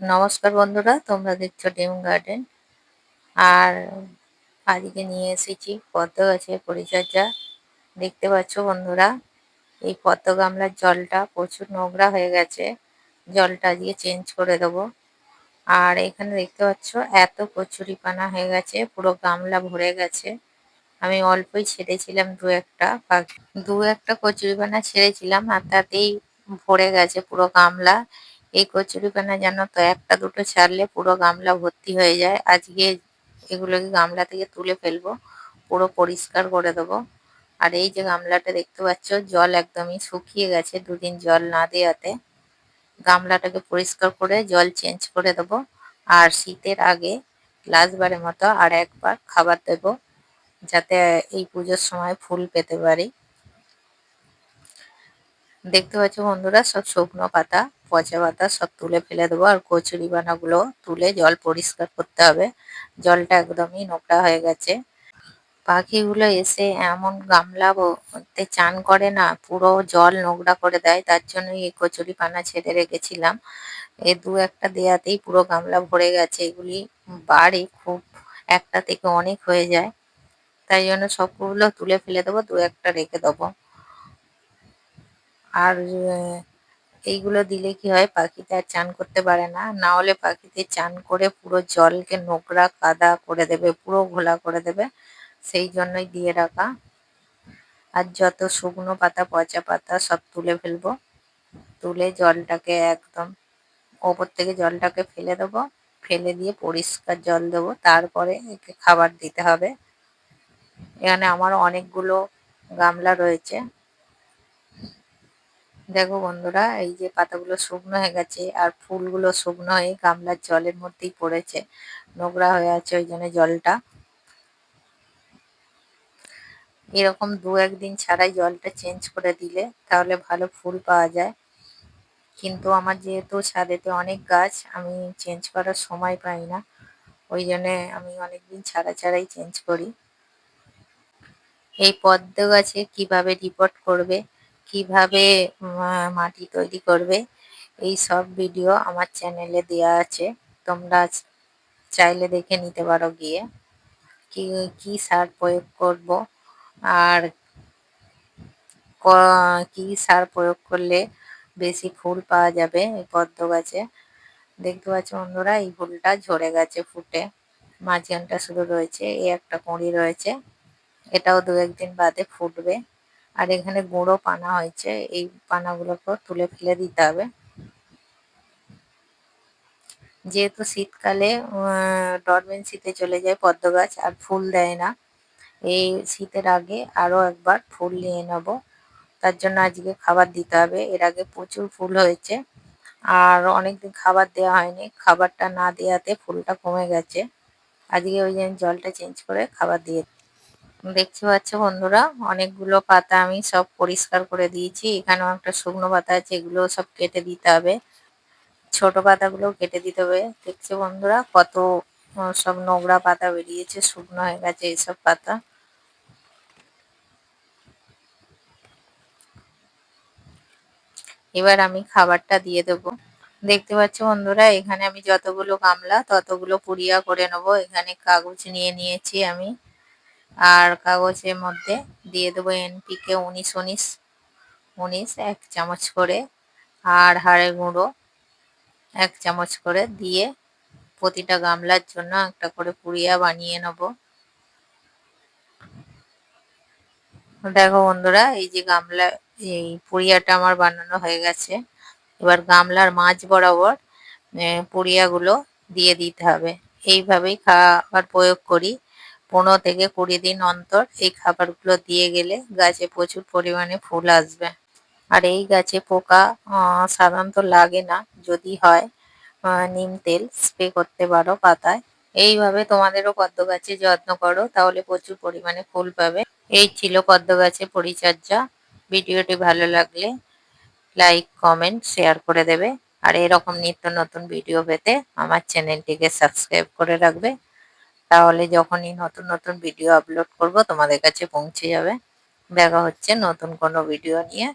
নমস্কার বন্ধুরা, তোমরা দেখছ ডিম গার্ডেন। আর আজকে নিয়ে এসেছি পদ্ম গাছের পরিচর্যা। দেখতে পাচ্ছ বন্ধুরা, এই পদ্ম গামলার জলটা প্রচুর নোংরা হয়ে গেছে। জলটা আজকে চেঞ্জ করে দেবো। আর এখানে দেখতে পাচ্ছ, এত কচুরিপানা হয়ে গেছে, পুরো গামলা ভরে গেছে। আমি অল্পই ছেড়েছিলাম দু একটা দু একটা কচুরিপানা ছেড়েছিলাম, আর তাতেই ভরে গেছে পুরো গামলা। এই কচুরিপানা জানো তো একটা দুটো ছাড়লে পুরো গামলা ভর্তি হয়ে যায়। আজকে এগুলোকে গামলা থেকে তুলে ফেলব, পুরো পরিষ্কার করে দেবো। আর এই যে গামলাটা দেখতে পাচ্ছ, জল একদমই শুকিয়ে গেছে দুদিন জল না দেওয়াতে। গামলাটাকে পরিষ্কার করে জল চেঞ্জ করে দেবো। আর শীতের আগে লাস্টবারের মতো আর একবার খাবার দেব, যাতে এই পুজোর সময় ফুল পেতে পারি। দেখতে পাচ্ছ বন্ধুরা, সব শুকনো পাতা। পচা পাতা সব তুলে ফেলে দেবো আর কচুরি বানাগুলো তুলে জল পরিষ্কার করতে হবে। জলটা একদমই নোংরা হয়ে গেছে। পাখিগুলো এসে এমন গামলাতে চান করে না, পুরো জল নোংরা করে দেয়। তার জন্য এই কচুরি পানা ছেড়ে রেখেছিলাম। এ দু একটা দেয়াতেই পুরো গামলা ভরে গেছে। এগুলি বাড়ে খুব একটা থেকে অনেক হয়ে যায়। তাই জন্য সবগুলো তুলে ফেলে দেবো, দু একটা রেখে দেবো। আর এইগুলো দিলে কি হয়? পাখিতে আর চান করতে পারে না। না হলে পাখিতে চান করে পুরো জলকে নোংরা, কাদা করে দেবে, পুরো ঘোলা করে দেবে। সেই জন্যই দিয়ে রাখা। আর যত শুকনো পাতা, পচা পাতা সব তুলে ফেলব। তুলে জলটাকে একদম ওপর থেকে জলটাকে ফেলে দেবো। ফেলে দিয়ে পরিষ্কার জল দেবো। তারপরে একে খাবার দিতে হবে। এখানে আমার অনেকগুলো গামলা রয়েছে। দেখো বন্ধুরা, এই যে পাতাগুলো শুকনো হয়ে গেছে আর ফুলগুলো শুকনো হয়ে গামলার জলের মধ্যেই পড়েছে, নোংরা হয়ে আছে ওই জন্য জলটা। এরকম দু একদিন ছাড়াই জলটা চেঞ্জ করে দিলে তাহলে ভালো ফুল পাওয়া যায়। কিন্তু আমার যেহেতু ছাদেতে অনেক গাছ, আমি চেঞ্জ করার সময় পাই না, ওই জন্যে আমি অনেকদিন ছাড়া ছাড়াই চেঞ্জ করি। এই পদ্ম গাছে কীভাবে রিপোর্ট করবে? কীভাবে মাটি তৈরি করবে, এই সব ভিডিও আমার চ্যানেলে দেওয়া আছে। তোমরা চাইলে দেখে নিতে পারো গিয়ে। কি কি সার প্রয়োগ করব আর কি সার প্রয়োগ করলে বেশি ফুল পাওয়া যাবে এই পদ্ম গাছে। দেখতে পাচ্ছ বন্ধুরা, এই ফুলটা ঝরে গেছে ফুটে। মাঝখানটা শুধু রয়েছে, এই একটা কুঁড়ি রয়েছে। এটাও দু একদিন বাদে ফুটবে। আর এখানে গুঁড়ো পানা হয়েছে, এই পানাগুলোকে তুলে ফেলে দিতে হবে। যেহেতু শীতকালে ডরমেন্সিতে চলে যায় পদ্ম গাছ আর ফুল দেয় না, এই শীতের আগে আরও একবার ফুল নিয়ে নেব। তার জন্য আজকে খাবার দিতে হবে, এর আগে প্রচুর ফুল হয়েছে, আর অনেকদিন খাবার দেওয়া হয়নি, খাবারটা না দেওয়াতে ফুলটা কমে গেছে। আজকে ওই জন্য জলটা চেঞ্জ করে খাবার দিয়ে দেখতে পাচ্ছ বন্ধুরা, অনেকগুলো পাতা আমি সব পরিষ্কার করে দিয়েছি। এখানেও একটা শুকনো পাতা আছে, এগুলো সব কেটে দিতে হবে। ছোট পাতাগুলো কেটে দিতে হবে। দেখছ বন্ধুরা, কত সব নোংরা পাতা বেরিয়েছে, শুকনো হয়ে গেছে এইসব পাতা। এবার আমি খাবারটা দিয়ে দেব। দেখতে পাচ্ছ বন্ধুরা, এখানে আমি যতগুলো গামলা, ততগুলো পুড়িয়া করে নেব। এখানে কাগজ নিয়ে নিয়েছি আমি। আর কাগজের মধ্যে দিয়ে দেবো এনপিকে উনিশ উনিশ উনিশ, এক চামচ করে। আর হাড়ে গুঁড়ো এক চামচ করে দিয়ে প্রতিটা গামলার জন্য একটা করে পুড়িয়া বানিয়ে নেব। দেখো বন্ধুরা, এই যে গামলা, এই পুড়িয়াটা আমার বানানো হয়ে গেছে। এবার গামলার মাছ বরাবর পুড়িয়াগুলো দিয়ে দিতে হবে। এইভাবেই খাবার প্রয়োগ করি। পনেরো থেকে কুড়ি দিন অন্তর এই খাবারগুলো দিয়ে গেলে গাছে প্রচুর পরিমাণে ফুল আসবে। আর এই গাছে পোকা সাধারণত লাগে না। যদি হয় নিম তেল স্প্রে করতে পারো পাতায়। এইভাবে তোমাদেরও পদ্ম গাছে যত্ন করো, তাহলে প্রচুর পরিমাণে ফুল পাবে। এই ছিল পদ্ম গাছের পরিচর্যা। ভিডিওটি ভালো লাগলে লাইক, কমেন্ট, শেয়ার করে দেবে। আর এরকম নিত্য নতুন ভিডিও পেতে আমার চ্যানেলটিকে সাবস্ক্রাইব করে রাখবে। তাহলে যখনই নতুন নতুন ভিডিও আপলোড করব, তোমাদের কাছে পৌঁছে যাবে। দেখা হচ্ছে নতুন কোনো ভিডিও নিয়ে।